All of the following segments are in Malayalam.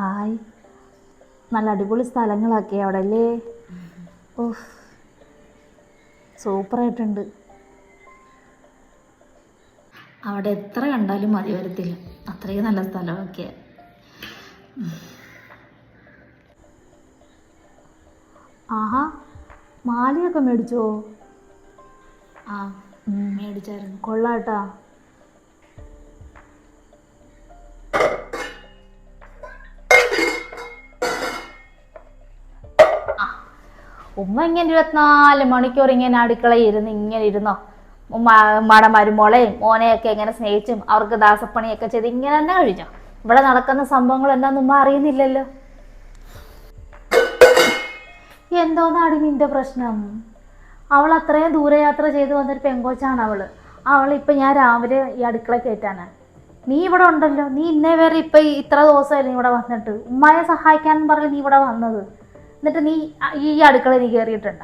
ഹായ്. നല്ല അടിപൊളി സ്ഥലങ്ങളൊക്കെ അവിടെ അല്ലേ ഓഹ് സൂപ്പറായിട്ടുണ്ട്. അവിടെ എത്ര കണ്ടാലും മതി വരത്തില്ല. അത്രയും നല്ല സ്ഥലമൊക്കെ. ആഹാ. മാലയൊക്കെ മേടിച്ചോ? ആ മേടിച്ചായിരുന്നു. കൊള്ളാട്ടാ. ഉമ്മ ഇങ്ങനെ ഇരുപത്തിനാല് മണിക്കൂർ ഇങ്ങനെ അടുക്കളയിൽ ഇരുന്ന് ഇങ്ങനെ ഇരുന്നോ? ഉമ്മ ഉമ്മയുടെ മരുമോളെയും മോനെയൊക്കെ ഇങ്ങനെ സ്നേഹിച്ചും അവർക്ക് ദാസപ്പണിയൊക്കെ ചെയ്ത് ഇങ്ങനെ തന്നെ കഴിഞ്ഞോ ഇവിടെ നടക്കുന്ന സംഭവങ്ങൾ എന്താന്ന് ഉമ്മ അറിയുന്നില്ലല്ലോ. എന്തോന്നാണ് നിന്റെ പ്രശ്നം? അവൾ അത്രയും ദൂരയാത്ര ചെയ്ത് വന്നൊരു പെങ്കോച്ചാണ് അവൾ. അവൾ ഇപ്പൊ ഞാൻ രാവിലെ ഈ അടുക്കള കയറ്റാനാ. നീ ഇവിടെ ഉണ്ടല്ലോ. നീ ഇന്നേ വരെ ഇപ്പൊ ഇത്ര ദിവസമല്ലേ ഇവിടെ വന്നിട്ട്? ഉമ്മയെ സഹായിക്കാൻ പറഞ്ഞ് നീ ഇവിടെ വന്നത്. എന്നിട്ട് നീ ഈ അടുക്കള നീ കയറിയിട്ടുണ്ട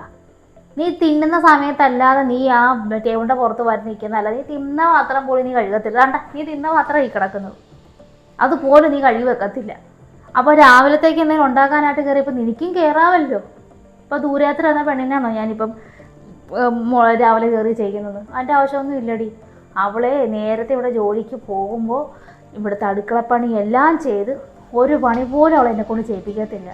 നീ തിന്നുന്ന സമയത്തല്ലാതെ നീ ആ ടേബിളിന്റെ പുറത്ത് വരെ നിൽക്കുന്നതല്ല നീ തിന്ന മാത്രം പോലും നീ കഴുകത്തില്ല. കണ്ട നീ തിന്ന മാത്രം ഈ കിടക്കുന്നത്. അതുപോലെ നീ കഴുകി വെക്കത്തില്ല. അപ്പോൾ രാവിലത്തേക്ക് എന്തെങ്കിലും ഉണ്ടാക്കാനായിട്ട് കയറിയപ്പോൾ നിനക്കും കയറാമല്ലോ ഇപ്പോൾ ദൂരയാത്ര എന്ന പെണ്ണിനാണോ ഞാനിപ്പം രാവിലെ കയറി ചെയ്യുന്നത് അതിന്റെ ആവശ്യമൊന്നും ഇല്ലടി. അവളെ നേരത്തെ ഇവിടെ ജോലിക്ക് പോകുമ്പോൾ ഇവിടുത്തെ അടുക്കളപ്പണി എല്ലാം ചെയ്ത് ഒരു പണി പോലും അവളെന്നെ കൊണ്ട് ചെയ്യിപ്പിക്കത്തില്ല.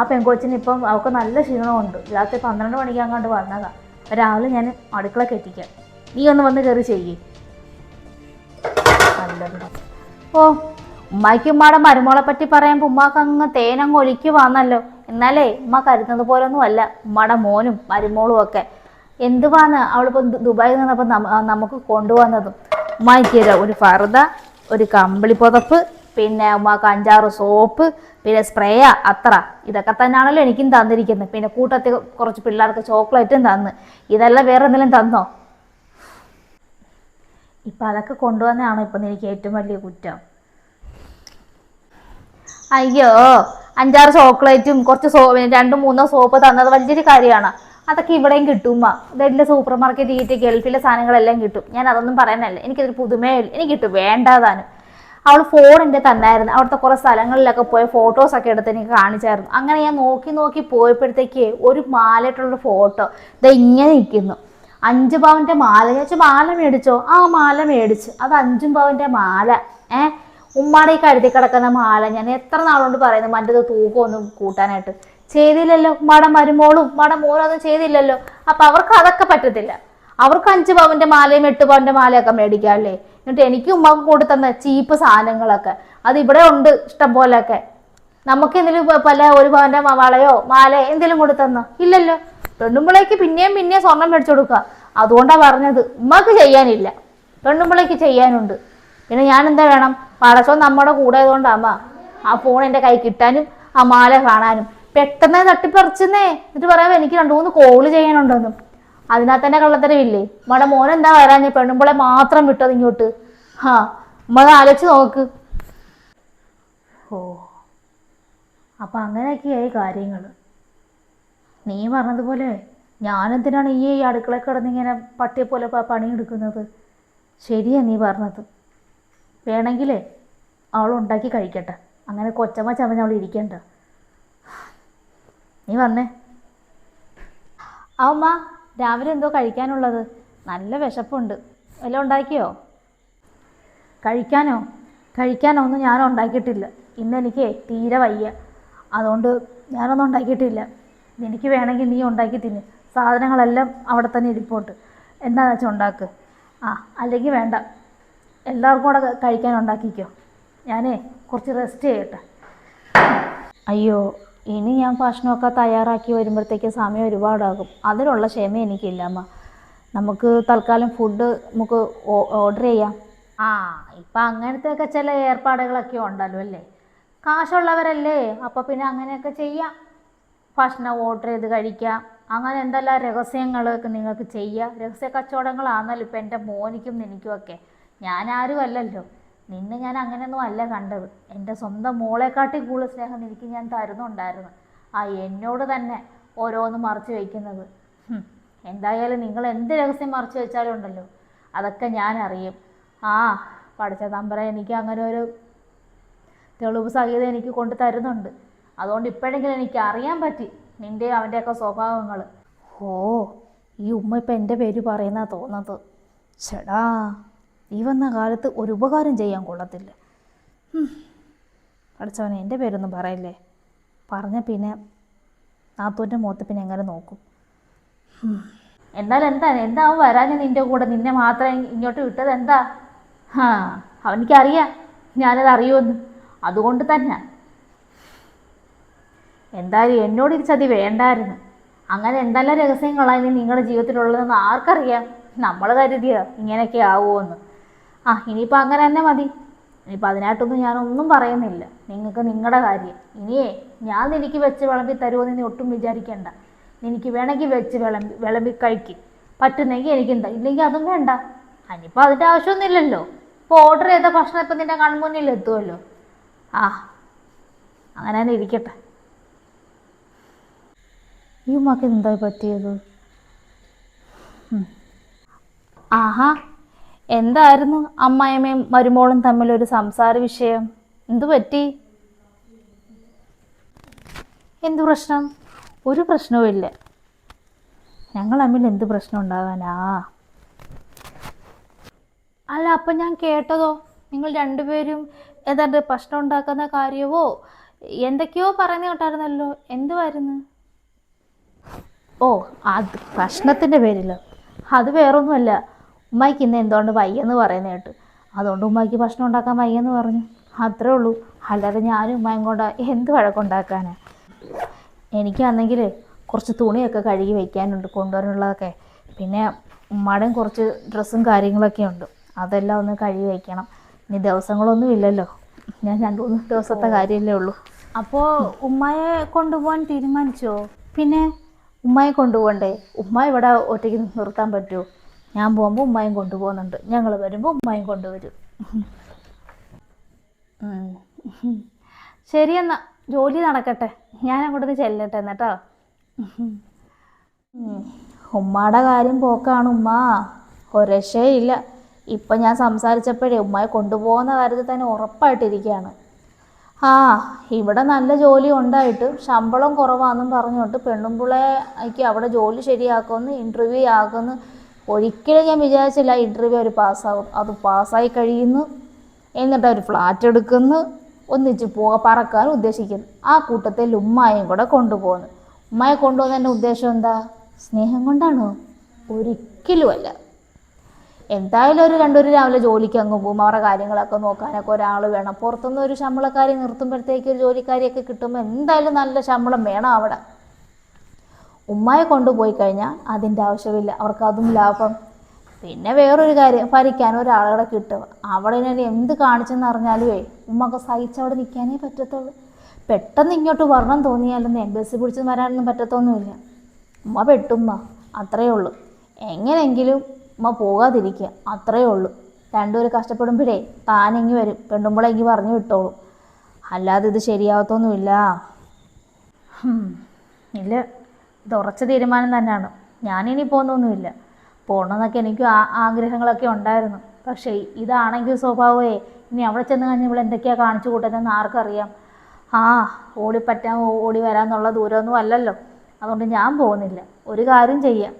ആ പെൺകൊച്ചിന് ഇപ്പം അവൾക്ക് നല്ല ക്ഷീണമുണ്ട്. രാത്രി പന്ത്രണ്ട് മണിക്ക് അങ്ങോട്ട് വന്നതാ. രാവിലെ ഞാൻ അടുക്കള കെട്ടിക്കാം നീ ഒന്ന് വന്ന് കയറി ചെയ്യേ. ഓ ഉമ്മയ്ക്ക് ഉമ്മാടെ മരുമോളെ പറ്റി പറയാൻ ഉമ്മാക്ക് അങ്ങ് തേനങ്ങ് ഒലിക്ക് വന്നല്ലോ എന്നാലേ ഉമ്മ കരുതുന്നത് പോലൊന്നും അല്ല ഉമ്മയുടെ മോനും മരുമോളും ഒക്കെ. എന്തുവാന്ന് അവളിപ്പോൾ ദുബായിൽ നിന്നപ്പോൾ നമുക്ക് കൊണ്ടുവന്നതും. ഉമ്മയ്ക്ക് ഒരു ഫർദ ഒരു കമ്പിളി പുതപ്പ് പിന്നെ ഉമ്മാക്ക് അഞ്ചാറ് സോപ്പ് പിന്നെ സ്പ്രേ അത്ര. ഇതൊക്കെ തന്നെയാണല്ലോ എനിക്കും തന്നിരിക്കുന്നത്. പിന്നെ കൂട്ടത്തിൽ കുറച്ച് പിള്ളേർക്ക് ചോക്ലേറ്റും തന്ന്. ഇതെല്ലാം വേറെ എന്തെങ്കിലും തന്നോ? ഇപ്പം അതൊക്കെ കൊണ്ടുവന്നതാണോ ഇപ്പം എനിക്ക് ഏറ്റവും വലിയ കുറ്റം? അയ്യോ അഞ്ചാറ് ചോക്ലേറ്റും കുറച്ച് സോ രണ്ടും മൂന്നോ സോപ്പ് തന്നത് വലിയൊരു കാര്യമാണ്. അതൊക്കെ ഇവിടെയും കിട്ടും ഇതെല്ലാം സൂപ്പർ മാർക്കറ്റ് കിട്ടി ഗൾഫിലെ സാധനങ്ങളെല്ലാം കിട്ടും. ഞാൻ അതൊന്നും പറയാനല്ല എനിക്കതൊരു പുതുമേ എനിക്ക് കിട്ടും. വേണ്ടാതാനും. അവൾ ഫോൺ എന്റെ തന്നായിരുന്നു. അവിടുത്തെ കുറേ സ്ഥലങ്ങളിലൊക്കെ പോയ ഫോട്ടോസൊക്കെ എടുത്ത് എനിക്ക് കാണിച്ചായിരുന്നു. അങ്ങനെ ഞാൻ നോക്കി നോക്കി പോയപ്പോഴത്തേക്ക് ഒരു മാലയിട്ടുള്ള ഫോട്ടോ ഇതാ ഇങ്ങനെ നിൽക്കുന്നു. അഞ്ച് പവന്റെ മാല. ഞാൻ വെച്ചാൽ മാല മേടിച്ചോ? ആ മാല മേടിച്ച്. അത് അഞ്ചും പവന്റെ മാല. ഏ? ഉമ്മാടെ ഈ കഴുതി കിടക്കുന്ന മാല. ഞാൻ എത്ര നാളുകൊണ്ട് പറയുന്നു മറ്റേത് തൂക്കമൊന്നും കൂട്ടാനായിട്ട്. ചെയ്തില്ലല്ലോ. ഉമ്മാടെ മരുമോളും ഉമ്മാടെ മോളും ഒന്നും ചെയ്തില്ലല്ലോ. അപ്പം അവർക്ക് അതൊക്കെ പറ്റത്തില്ല. അവർക്ക് അഞ്ച് പവന്റെ മാലയും എട്ട് പവന്റെ മാലയൊക്കെ മേടിക്കാമല്ലേ എന്നിട്ട് എനിക്ക് ഉമ്മാക്ക് കൂടി തന്ന ചീപ്പ് സാധനങ്ങളൊക്കെ. അത് ഇവിടെ ഉണ്ട് ഇഷ്ടം പോലെയൊക്കെ നമുക്ക് എന്തെങ്കിലും പല ഒരു പവന്റെ വളയോ മാലയോ എന്തെങ്കിലും കൂടി ഇല്ലല്ലോ. പെണ്ണുമ്പിളേക്ക് പിന്നെയും പിന്നെയും സ്വർണം മേടിച്ചു കൊടുക്കുക. അതുകൊണ്ടാണ് പറഞ്ഞത്. ഉമ്മക്ക് ചെയ്യാനില്ല. പെണ്ണുമ്പിളേക്ക് ചെയ്യാനുണ്ട്. പിന്നെ ഞാൻ എന്താ വേണം? പടച്ചോ നമ്മുടെ കൂടെ ആയതുകൊണ്ടാമ്മ ആ ഫോൺ എന്റെ കൈ കിട്ടാനും ആ മാല കാണാനും. പെട്ടെന്ന് തട്ടിപ്പറിച്ചെന്നേ. എന്നിട്ട് പറയാം എനിക്ക് രണ്ടു മൂന്ന് കോൾ ചെയ്യാനുണ്ടെന്നും. അതിനകത്ത് തന്നെ കള്ളത്തരവില്ലേ മോടെ മോൻ എന്താ വരാഞ്ഞ? പെണ്ണുമ്പളെ മാത്രം വിട്ടത് ഇങ്ങോട്ട്. ഹാ ഉമ്മ ആലോചിച്ച് നോക്ക്. ഓ അപ്പൊ അങ്ങനെയൊക്കെയായി കാര്യങ്ങൾ നീ പറഞ്ഞതുപോലെ ഞാനെന്തിനാണ് ഈ അടുക്കള കിടന്നിങ്ങനെ പട്ടിയെ പോലെ പണിയെടുക്കുന്നത്? ശരിയാ നീ പറഞ്ഞത്. വേണമെങ്കിലേ അവൾ ഉണ്ടാക്കി കഴിക്കട്ടെ. അങ്ങനെ കൊച്ചമ്മ ചമഞ്ഞ അവൾ ഇരിക്കണ്ട. നീ വന്നേ. ആ ഉമ്മ രാവിലെ എന്തോ കഴിക്കാനുള്ളത്. നല്ല വിശപ്പുണ്ട്. വല്ലതും ഉണ്ടാക്കിയോ? കഴിക്കാനോ? കഴിക്കാനോ ഒന്നും ഞാൻ ഉണ്ടാക്കിയിട്ടില്ല. ഇന്ന് എനിക്ക് തീരെ വയ്യ. അതുകൊണ്ട് ഞാനൊന്നും ഉണ്ടാക്കിയിട്ടില്ല. എനിക്ക് വേണമെങ്കിൽ നീ ഉണ്ടാക്കി തിന്ന്. സാധനങ്ങളെല്ലാം അവിടെ തന്നെ ഇരിപ്പോട്ട് എന്താണെന്ന് വെച്ചാൽ ഉണ്ടാക്ക്? ആ അല്ലെങ്കിൽ വേണ്ട. എല്ലാവർക്കും കൂടെ കഴിക്കാൻ ഉണ്ടാക്കിക്കോ. ഞാനേ കുറച്ച് റെസ്റ്റ് ചെയ്യട്ടെ. അയ്യോ ഇനി ഞാൻ ഭക്ഷണമൊക്കെ തയ്യാറാക്കി വരുമ്പോഴത്തേക്ക് സമയം ഒരുപാടാകും. അതിനുള്ള ക്ഷമ എനിക്കില്ല അമ്മ. നമുക്ക് തൽക്കാലം ഫുഡ് നമുക്ക് ഓർഡർ ചെയ്യാം. ആ ഇപ്പം അങ്ങനത്തെയൊക്കെ ചില ഏർപ്പാടുകളൊക്കെ ഉണ്ടല്ലോ അല്ലേ? കാശുള്ളവരല്ലേ? അപ്പോൾ പിന്നെ അങ്ങനെയൊക്കെ ചെയ്യാം. ഭക്ഷണം ഓർഡർ ചെയ്ത് കഴിക്കാം. അങ്ങനെ എന്തെല്ലാം രഹസ്യങ്ങളൊക്കെ നിങ്ങൾക്ക് ചെയ്യാം? രഹസ്യ കച്ചവടങ്ങളാണല്ലോ ഇപ്പം എന്റെ മോനിക്കും നിനക്കും ഒക്കെ ഞാൻ ആരും അല്ലല്ലോ നിന്നെ ഞാൻ അങ്ങനെയൊന്നും അല്ല കണ്ടത്. എന്റെ സ്വന്തം മോളെക്കാട്ടി കൂടുതൽ സ്നേഹം എനിക്ക് ഞാൻ തരുന്നുണ്ടായിരുന്നു. ആ എന്നോട് തന്നെ ഓരോന്ന് മറച്ചു വയ്ക്കുന്നത് എന്തായാലും നിങ്ങൾ എന്ത് രഹസ്യം മറച്ചു വെച്ചാലും ഉണ്ടല്ലോ. അതൊക്കെ ഞാൻ അറിയും. ആ പഠിച്ച തമ്പറ എനിക്ക് അങ്ങനെ ഒരു തെളിവ് സഹിതം എനിക്ക് കൊണ്ടു തരുന്നുണ്ട്. അതുകൊണ്ട് ഇപ്പോഴെങ്കിലും എനിക്ക് അറിയാൻ പറ്റി നിന്റെയും അവന്റെയൊക്കെ സ്വഭാവങ്ങൾ ഓ ഈ ഉമ്മ ഇപ്പം എന്റെ പേര് പറയുന്ന തോന്നുന്നത്. ചേടാ ഈ വന്ന കാലത്ത് ഒരു ഉപകാരം ചെയ്യാൻ കൊള്ളത്തില്ല. അടച്ചവനെ എന്റെ പേരൊന്നും പറയില്ലേ? പറഞ്ഞ പിന്നെ നാത്തൂന്റെ മുഖത്ത് പിന്നെ എങ്ങനെ നോക്കും. എന്നാൽ എന്താ എന്താ അവൻ വരാഞ്ഞ നിന്റെ കൂടെ? നിന്നെ മാത്രം ഇങ്ങോട്ട് വിട്ടത് എന്താ? ഹാ അവനിക്കറിയാം. ഞാനത് അറിയുമെന്ന്. അതുകൊണ്ട് തന്നെ. എന്തായാലും എന്നോട് ഈ ചതി വേണ്ടായിരുന്നു. അങ്ങനെ എന്തെല്ലാം രഹസ്യങ്ങളാണ് നിങ്ങളുടെ ജീവിതത്തിലുള്ളതെന്ന് ആർക്കറിയാം? നമ്മൾ കരുതിയ ഇങ്ങനെയൊക്കെ ആവുമെന്ന്. ആ ഇനിയിപ്പോൾ അങ്ങനെ തന്നെ മതി. ഇനിയിപ്പോൾ അതിനായിട്ടൊന്നും ഞാനൊന്നും പറയുന്നില്ല. നിങ്ങൾക്ക് നിങ്ങളുടെ കാര്യം. ഇനിയേ ഞാൻ നിനക്ക് വെച്ച് വിളമ്പി തരുമെന്ന് നീ ഒട്ടും വിചാരിക്കേണ്ട. നിനക്ക് വേണമെങ്കിൽ വെച്ച് വിളമ്പി വിളമ്പി കഴിക്കും. പറ്റുന്നെങ്കിൽ എനിക്കെന്താ ഇല്ലെങ്കിൽ അതും വേണ്ട. ഇനിയിപ്പോൾ അതിന്റെ ആവശ്യമൊന്നുമില്ലല്ലോ. ഇപ്പോൾ ഓർഡർ ചെയ്ത ഭക്ഷണം ഇപ്പം നിന്റെ കൺമുന്നിൽ എത്തുമല്ലോ ആ അങ്ങനെ തന്നെ ഇരിക്കട്ടെ. ഈ ഉമ്മക്ക് പറ്റിയത്? ആഹാ. എന്തായിരുന്നു അമ്മായിമ്മയും മരുമോളും തമ്മിലൊരു സംസാര വിഷയം? എന്തു പറ്റി? എന്തു പ്രശ്നം? ഒരു പ്രശ്നവുമില്ല ഞങ്ങൾ തമ്മിൽ എന്ത് പ്രശ്നം ഉണ്ടാകാനാ? അല്ല അപ്പം ഞാൻ കേട്ടതോ? നിങ്ങൾ രണ്ടുപേരും ഏതാണ്ട് പ്രശ്നം ഉണ്ടാക്കുന്ന കാര്യമോ എന്തൊക്കെയോ പറഞ്ഞു കേട്ടായിരുന്നല്ലോ. എന്തുവായിരുന്നു? ഓ അത് പ്രശ്നത്തിന്റെ പേരിലോ? അത് വേറൊന്നുമല്ല. ഉമ്മായിക്ക് ഇന്ന് എന്തുകൊണ്ട് വയ്യെന്ന് പറയുന്ന കേട്ട്. അതുകൊണ്ട് ഉമ്മായിക്ക് ഭക്ഷണം ഉണ്ടാക്കാൻ വയ്യെന്ന് പറഞ്ഞു. അത്രേ ഉള്ളൂ. അല്ലാതെ ഞാനും ഉമ്മയും കൊണ്ട് എന്ത് വഴക്കുണ്ടാക്കാനാ? എനിക്കാണെങ്കിൽ കുറച്ച് തുണിയൊക്കെ കഴുകി വയ്ക്കാനുണ്ട് കൊണ്ടുവരാനുള്ളതൊക്കെ. പിന്നെ ഉമ്മയുടെയും കുറച്ച് ഡ്രസ്സും കാര്യങ്ങളൊക്കെ ഉണ്ട്. അതെല്ലാം ഒന്ന് കഴുകി വയ്ക്കണം ഇനി ദിവസങ്ങളൊന്നും ഇല്ലല്ലോ. ഞാൻ രണ്ട് മൂന്ന് ദിവസത്തെ കാര്യമല്ലേ ഉള്ളൂ. അപ്പോൾ ഉമ്മയെ കൊണ്ടുപോകാൻ തീരുമാനിച്ചോ? പിന്നെ ഉമ്മയെ കൊണ്ടുപോകണ്ടേ? ഉമ്മ ഇവിടെ ഒറ്റയ്ക്ക് നിർത്താൻ പറ്റുമോ? ഞാൻ പോകുമ്പോൾ ഉമ്മയും കൊണ്ടുപോകുന്നുണ്ട്. ഞങ്ങൾ വരുമ്പോൾ ഉമ്മയും കൊണ്ടുവരും. ശരിയെന്നാ ജോലി നടക്കട്ടെ. ഞാൻ അങ്ങോട്ട് ചെല്ലട്ടെ എന്നിട്ടോ. ഉമ്മാടെ കാര്യം പോക്കാണ് ഉമ്മ. ഒരക്ഷയില്ല ഇപ്പം ഞാൻ സംസാരിച്ചപ്പോഴേ ഉമ്മയെ കൊണ്ടുപോകുന്ന കാര്യത്തിൽ തന്നെ ഉറപ്പായിട്ടിരിക്കുകയാണ്. ആ ഇവിടെ നല്ല ജോലി ഉണ്ടായിട്ട് ശമ്പളം കുറവാണെന്നും പറഞ്ഞുകൊണ്ട് പെണ്ണുമ്പിളേക്ക് അവിടെ ജോലി ശരിയാക്കുമെന്ന് ഇന്റർവ്യൂ ആക്കുമെന്ന് ഒരിക്കലും ഞാൻ വിചാരിച്ചില്ല ഇന്റർവ്യൂ അവർ പാസ്സാകും അത് പാസ്സായി കഴിയുന്നു. എന്നിട്ട് അവർ ഫ്ലാറ്റ് എടുക്കുന്നു. ഒന്നിച്ച് പോക പറക്കാൻ ഉദ്ദേശിക്കുന്നു. ആ കൂട്ടത്തിൽ ഉമ്മായും കൂടെ കൊണ്ടുപോകുന്നു. ഉമ്മയെ കൊണ്ടുപോകുന്നതിന്റെ ഉദ്ദേശം എന്താ? സ്നേഹം കൊണ്ടാണോ? ഒരിക്കലുമല്ല എന്തായാലും ഒരു രണ്ടുപേരും രാവിലെ ജോലിക്ക് അങ്ങ് പോകും. അവരുടെ കാര്യങ്ങളൊക്കെ നോക്കാനൊക്കെ ഒരാൾ വേണം. പുറത്തുനിന്ന് ഒരു ശമ്പളക്കാരി നിർത്തുമ്പോഴത്തേക്ക് ഒരു ജോലിക്കാരിയൊക്കെ കിട്ടുമ്പോൾ എന്തായാലും നല്ല ശമ്പളം വേണം അവിടെ. ഉമ്മയെ കൊണ്ടുപോയി കഴിഞ്ഞാൽ അതിന്റെ ആവശ്യമില്ല. അവർക്ക് അതും ലാഭം. പിന്നെ വേറൊരു കാര്യം ഭരിക്കാൻ ഒരാളുകളെ കിട്ടുക അവിടെ ഇനി എന്ത് കാണിച്ചെന്ന് അറിഞ്ഞാലുവേ ഉമ്മക്ക് സഹിച്ചവിടെ നിൽക്കാനേ പറ്റത്തുള്ളൂ. പെട്ടെന്ന് ഇങ്ങോട്ട് വരണം തോന്നിയാലൊന്നും എംബസി പിടിച്ച് വരാനൊന്നും പറ്റത്തൊന്നുമില്ല. ഉമ്മ പെട്ടുമ്മ അത്രയേ ഉള്ളൂ. എങ്ങനെയെങ്കിലും ഉമ്മ പോകാതിരിക്കുക അത്രയേ ഉള്ളൂ. രണ്ടുപേരും കഷ്ടപ്പെടുമ്പോഴേ താനെങ്കി വരും. പെണ്ണുമ്പോളെങ്കിൽ പറഞ്ഞു വിട്ടോളൂ. അല്ലാതെ ഇത് ശരിയാവത്തൊന്നുമില്ല. ഇല്ല. ഇത് ഉറച്ച തീരുമാനം തന്നെയാണ്. ഞാനിനി പോകുന്നൊന്നുമില്ല പോകണമെന്നൊക്കെ എനിക്കും ആ ആഗ്രഹങ്ങളൊക്കെ ഉണ്ടായിരുന്നു. പക്ഷേ ഇതാണെങ്കിൽ സ്വഭാവമേ ഇനി അവിടെ ചെന്ന് കഴിഞ്ഞ് ഇവിടെ എന്തൊക്കെയാണ് കാണിച്ചു കൂട്ടുന്നതെന്ന് ആർക്കറിയാം. ആ ഓടിപ്പറ്റാൻ ഓടി വരാമെന്നുള്ള ദൂരമൊന്നും അല്ലല്ലോ. അതുകൊണ്ട് ഞാൻ പോകുന്നില്ല. ഒരു കാര്യം ചെയ്യാം.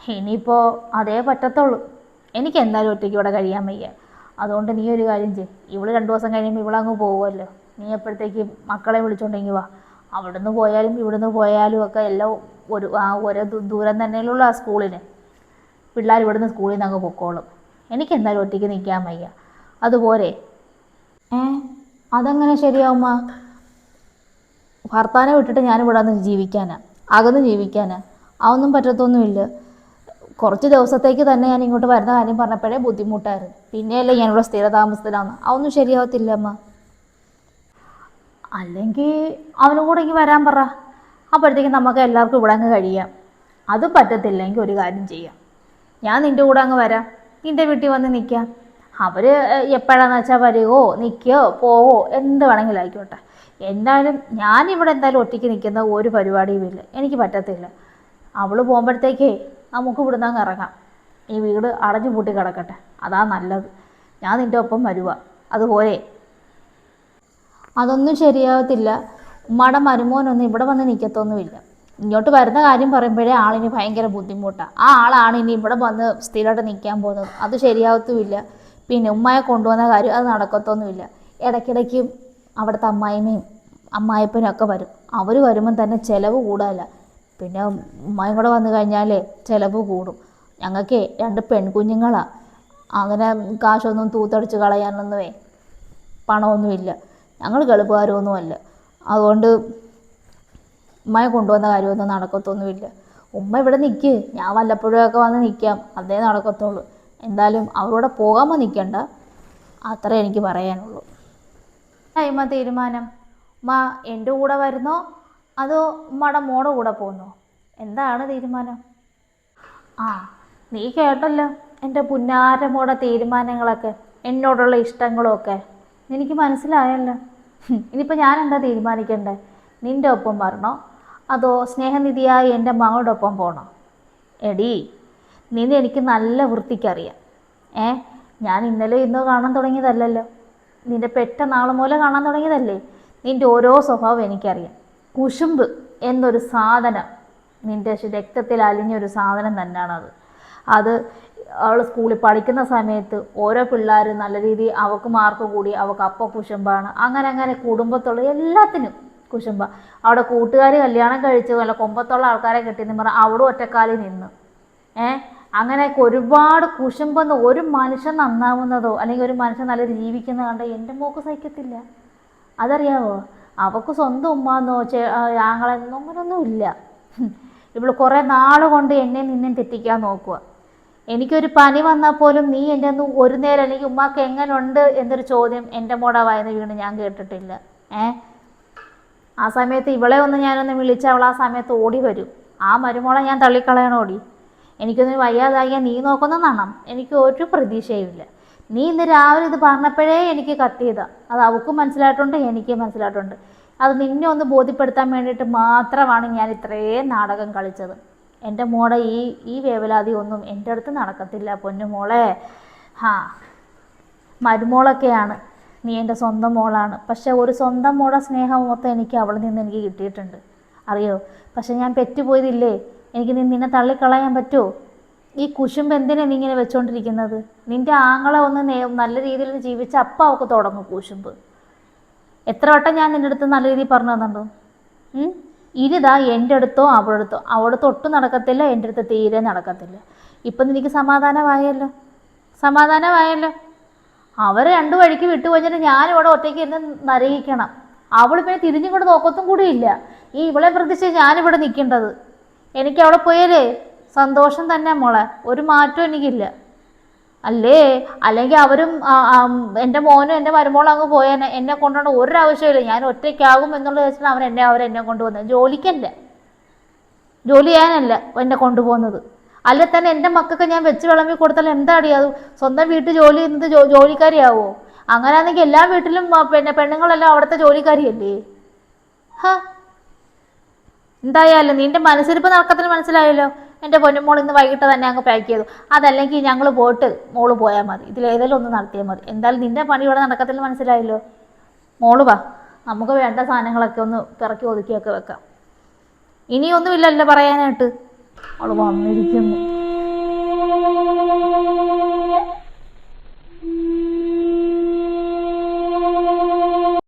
ഇനിയിപ്പോൾ അതേ പറ്റത്തുള്ളൂ. എനിക്ക് എന്തായാലും ഒറ്റയ്ക്ക് ഇവിടെ കഴിയാൻ വയ്യ. അതുകൊണ്ട് നീ ഒരു കാര്യം ചെയ്യ്. ഇവൾ രണ്ട് ദിവസം കഴിയുമ്പോൾ ഇവളങ്ങ് പോകുമല്ലോ നീ എപ്പോഴത്തേക്ക് മക്കളെ വിളിച്ചോണ്ടെങ്കിൽ വാ. അവിടുന്ന് പോയാലും ഇവിടുന്ന് പോയാലും ഒക്കെ എല്ലാം ഒരു ആ ഒരേ ദൂരം തന്നെയുള്ള ആ സ്കൂളിന്. പിള്ളേർ ഇവിടുന്ന് സ്കൂളിൽ നിന്ന് അങ്ങ് പൊക്കോളും. എനിക്ക് എന്തായാലും ഒറ്റയ്ക്ക് നിൽക്കാൻ വയ്യ. അതുപോലെ ഏ അതെങ്ങനെ ശരിയാവുമ്മ? ഭർത്താനെ വിട്ടിട്ട് ഞാൻ ഇവിടെ നിന്ന് ജീവിക്കാനാ? അകന്ന് ജീവിക്കാനാ? അതൊന്നും പറ്റത്തൊന്നുമില്ല. കുറച്ച് ദിവസത്തേക്ക് തന്നെ ഞാൻ ഇങ്ങോട്ട് വരുന്ന കാര്യം പറഞ്ഞപ്പോഴേ ബുദ്ധിമുട്ടായിരുന്നു. പിന്നെയല്ലേ ഞാനിവിടെ സ്ഥിരതാമസത്തിലാണ് അതൊന്നും ശരിയാവത്തില്ല അമ്മ. അല്ലെങ്കിൽ അവനും കൂടെ ഇങ്ങ് വരാൻ പറ. അപ്പോഴത്തേക്കും നമുക്ക് എല്ലാവർക്കും ഇവിടെ അങ്ങ് കഴിയാം. അതും പറ്റത്തില്ലെങ്കിൽ ഒരു കാര്യം ചെയ്യാം. ഞാൻ നിന്റെ കൂടെ അങ്ങ് വരാം. നിന്റെ വീട്ടിൽ വന്ന് നിൽക്കാം. അവർ എപ്പോഴാന്ന് വെച്ചാൽ വരുമോ നിൽക്കുകയോ പോവോ എന്ത് വേണമെങ്കിലും ആയിക്കോട്ടെ. എന്തായാലും ഞാനിവിടെ എന്തായാലും ഒറ്റയ്ക്ക് നിൽക്കുന്ന ഒരു പരിപാടിയും ഇല്ല. എനിക്ക് പറ്റത്തില്ല. അവൾ പോകുമ്പോഴത്തേക്കേ നമുക്ക് ഇവിടുന്ന് അങ്ങ് ഇറങ്ങാം. ഈ വീട് അടഞ്ഞു പൂട്ടി കിടക്കട്ടെ. അതാ നല്ലത്. ഞാൻ നിന്റെ ഒപ്പം വരുവാ. അതുപോലെ. അതൊന്നും ശരിയാവത്തില്ല. ഉമ്മയുടെ മരുമോനൊന്നും ഇവിടെ വന്ന് നിൽക്കത്തൊന്നുമില്ല ഇങ്ങോട്ട് വരുന്ന കാര്യം പറയുമ്പോഴേ ആളിന് ഭയങ്കര ബുദ്ധിമുട്ടാണ് ആ ആളാണ് ഇനി ഇവിടെ വന്ന് സ്ഥിരമായിട്ട് നിൽക്കാൻ പോകുന്നത്. അത് ശരിയാവത്തുമില്ല. പിന്നെ ഉമ്മയെ കൊണ്ടുവന്ന കാര്യം അത് നടക്കത്തൊന്നുമില്ല. ഇടയ്ക്കിടയ്ക്ക് അവിടുത്തെ അമ്മായിമ്മയും അമ്മായിപ്പനും ഒക്കെ വരും. അവർ വരുമ്പം തന്നെ ചിലവ് കൂടാല്ല. പിന്നെ ഉമ്മയും കൂടെ വന്നു കഴിഞ്ഞാൽ ചിലവ് കൂടും. ഞങ്ങൾക്ക് രണ്ട് പെൺകുഞ്ഞുങ്ങളാണ് അങ്ങനെ കാശൊന്നും തൂത്തടിച്ച് കളയാനൊന്നുമേ പണമൊന്നുമില്ല. ഞങ്ങൾ ഗൾഫുകാരൊന്നുമല്ല. അതുകൊണ്ട് ഉമ്മയെ കൊണ്ടുവന്ന കാര്യമൊന്നും നടക്കത്തൊന്നുമില്ല. ഉമ്മ ഇവിടെ നിൽക്ക് ഞാൻ വല്ലപ്പോഴൊക്കെ വന്ന് നിൽക്കാം അതേ നടക്കത്തുള്ളൂ. എന്തായാലും അവരോടെ പോകാമോ നിൽക്കണ്ട അത്രേ എനിക്ക് പറയാനുള്ളൂ. ടൈമ തീരുമാനം? ഉമ്മ എന്റെ കൂടെ വരുന്നോ? അതോ ഉമ്മയുടെ മോടെ കൂടെ പോകുന്നോ? എന്താണ് തീരുമാനം? ആ നീ കേട്ടല്ലോ. എന്റെ പുന്നാരമോടെ തീരുമാനങ്ങളൊക്കെ എന്നോടുള്ള ഇഷ്ടങ്ങളൊക്കെ. എനിക്ക് മനസ്സിലായല്ലോ. ഇനിയിപ്പോൾ ഞാൻ എന്താ തീരുമാനിക്കണ്ടേ? നിന്റെ ഒപ്പം വരണോ? അതോ സ്നേഹനിധിയായി എന്റെ മകളുടെ ഒപ്പം പോകണോ എടി നിന്നെ എനിക്ക് നല്ല വൃത്തിക്കറിയാം. ഏ ഞാൻ ഇന്നലെ ഇന്നോ കാണാൻ തുടങ്ങിയതല്ലല്ലോ. നിന്റെ പെട്ട നാളെ മുതൽ കാണാൻ തുടങ്ങിയതല്ലേ? നിന്റെ ഓരോ സ്വഭാവം എനിക്കറിയാം. കുശുമ്പ് എന്നൊരു സാധനം നിന്റെ രക്തത്തിൽ അലിഞ്ഞൊരു സാധനം തന്നെയാണത്. അത് അവൾ സ്കൂളിൽ പഠിക്കുന്ന സമയത്ത് ഓരോ പിള്ളേർ നല്ല രീതിയിൽ അവൾക്ക് മാർക്ക് കൂടി അവൾക്ക് അപ്പ കുശുമ്പാണ്. അങ്ങനെ അങ്ങനെ കുടുംബത്തുള്ള എല്ലാത്തിനും കുശുമ്പ. അവിടെ കൂട്ടുകാർ കല്യാണം കഴിച്ചു നല്ല കൊമ്പത്തുള്ള ആൾക്കാരെ കിട്ടിയെന്ന് പറഞ്ഞാൽ അവിടെ ഒറ്റക്കാലിൽ നിന്ന്. ഏ? അങ്ങനെയൊക്കെ ഒരുപാട് കുശുമ്പെന്ന് ഒരു മനുഷ്യൻ നന്നാവുന്നതോ അല്ലെങ്കിൽ ഒരു മനുഷ്യൻ നല്ല ജീവിക്കുന്നത് കണ്ട എന്റെ മോക്ക് സഹിക്കത്തില്ല. അതറിയാവോ? അവൾക്ക് സ്വന്തം ഉമ്മാന്നോ ചേ ആങ്ങളെന്നോ അങ്ങനൊന്നും ഇല്ല. ഹും. ഇവൾ കുറേ നാൾ കൊണ്ട് എന്നെ നിന്നെ തെറ്റിക്കാൻ നോക്കുക എനിക്കൊരു പനി വന്നാൽ പോലും നീ എന്റെ ഒന്ന് ഒരു നേരം അല്ലെങ്കിൽ ഉമ്മാക്ക് എങ്ങനുണ്ട് എന്നൊരു ചോദ്യം എന്റെ മോടെ വായന വീണ് ഞാൻ കേട്ടിട്ടില്ല. ഏ? ആ സമയത്ത് ഇവളെ ഒന്ന് ഞാനൊന്ന് വിളിച്ച അവൾ ആ സമയത്ത് ഓടി വരും. ആ മരുമോളെ ഞാൻ തള്ളിക്കളയണം ഓടി എനിക്കൊന്ന് വയ്യാതാകിയാൽ നീ നോക്കുന്ന നണം. എനിക്ക് ഒരു പ്രതീക്ഷയുമില്ല. നീ ഇന്ന് രാവിലെ ഇത് പറഞ്ഞപ്പോഴേ എനിക്ക് കത്തിയതാ. അത് അവൾക്കും മനസ്സിലായിട്ടുണ്ട് എനിക്കും മനസ്സിലായിട്ടുണ്ട്. അത് നിന്നെ ഒന്ന് ബോധ്യപ്പെടുത്താൻ വേണ്ടിയിട്ട് മാത്രമാണ് ഞാൻ ഇത്രയും നാടകം കളിച്ചത്. എന്റെ മോളെ ഈ ഈ വേവലാതി ഒന്നും എന്റെ അടുത്ത് നടക്കത്തില്ല പൊന്നുമോളെ ഹാ മരുമോളൊക്കെയാണ്. നീ എന്റെ സ്വന്തം മോളാണ്. പക്ഷെ ഒരു സ്വന്തം മോളെ സ്നേഹം മൊത്തം എനിക്ക് അവളിൽ നിന്ന് എനിക്ക് കിട്ടിയിട്ടുണ്ട്. അറിയോ? പക്ഷെ ഞാൻ പെറ്റുപോയതില്ലേ? എനിക്ക് നിന്നെ തള്ളിക്കളയാൻ പറ്റുമോ? ഈ കുശുമ്പ് എന്തിനാ നീ ഇങ്ങനെ വെച്ചുകൊണ്ടിരിക്കുന്നത് നിന്റെ ആങ്ങളെ ഒന്ന് നല്ല രീതിയിൽ ജീവിച്ച അപ്പം അവൾക്ക് തുടങ്ങും കുശുമ്പ്. എത്ര വട്ടം ഞാൻ നിന്റെ അടുത്ത് നല്ല രീതിയിൽ പറഞ്ഞു തന്നിട്ടുണ്ടോ? ഇനിതാ എന്റെ അടുത്തോ അവളുടെ അടുത്തോ. അവിടെ ഒട്ടും നടക്കത്തില്ല എന്റെ അടുത്ത് തീരെ നടക്കത്തില്ല. ഇപ്പം എനിക്ക് സമാധാനമായല്ലോ? സമാധാനമായല്ലോ? അവർ രണ്ടു വഴിക്ക് വിട്ടു കഴിഞ്ഞിട്ട് ഞാനിവിടെ ഒറ്റയ്ക്ക് ഇരുന്ന് നരകിക്കണം. അവൾ പിന്നെ തിരിഞ്ഞും കൊണ്ട് നോക്കത്തും കൂടിയില്ല ഈ ഇവളെ പ്രതീക്ഷിച്ച് ഞാനിവിടെ നിൽക്കേണ്ടത്. എനിക്ക് അവിടെ പോയാലേ സന്തോഷം തന്നെ മോളെ. ഒരു മാറ്റവും എനിക്കില്ല. അല്ലേ? അല്ലെങ്കിൽ അവരും എന്റെ മോനും എന്റെ മരുമോളും അങ്ങ് പോയാൽ എന്നെ കൊണ്ടുപോകേണ്ട ഒരു ആവശ്യമില്ല ഞാൻ ഒറ്റയ്ക്കാകും എന്നുള്ള വെച്ചാൽ അവർ എന്നെ അവർ എന്നെ കൊണ്ടുപോകുന്നത് ജോലിക്കല്ല. ജോലി ചെയ്യാനല്ല എന്നെ കൊണ്ടുപോകുന്നത്. അല്ലെ തന്നെ എന്റെ മക്കൾക്ക് ഞാൻ വെച്ച് വിളമ്പി കൊടുത്താൽ എന്താടി അത്? സ്വന്തം വീട്ടിൽ ജോലി ചെയ്യുന്നത് ജോലിക്കാരിയാവോ? അങ്ങനെയാണെങ്കിൽ എല്ലാ വീട്ടിലും പിന്നെ പെണ്ണുങ്ങളെല്ലാം അവിടുത്തെ ജോലിക്കാരിയല്ലേ? ഹ. എന്തായാലും നിന്റെ മനസ്സിരിപ്പ് നടക്കത്തിന് മനസ്സിലായല്ലോ. എന്റെ പൊന്നുമോൾ ഇന്ന് വൈകിട്ട് തന്നെ അങ്ങ് പാക്ക് ചെയ്തു. അതല്ലെങ്കിൽ ഞങ്ങൾ പോയിട്ട് മോൾ പോയാൽ മതി. ഇതിലേതെങ്കിലും ഒന്ന് നടത്തിയാൽ മതി. എന്തായാലും നിന്റെ പണി ഇവിടെ നടക്കത്തില്ല മനസ്സിലായല്ലോ? മോൾ വാ. നമുക്ക് വേണ്ട സാധനങ്ങളൊക്കെ ഒന്ന് പിറക്കി ഒതുക്കിയൊക്കെ വെക്കാം. ഇനിയൊന്നുമില്ലല്ലോ പറയാനായിട്ട്. അവൾ വന്നിരിക്കുന്നു.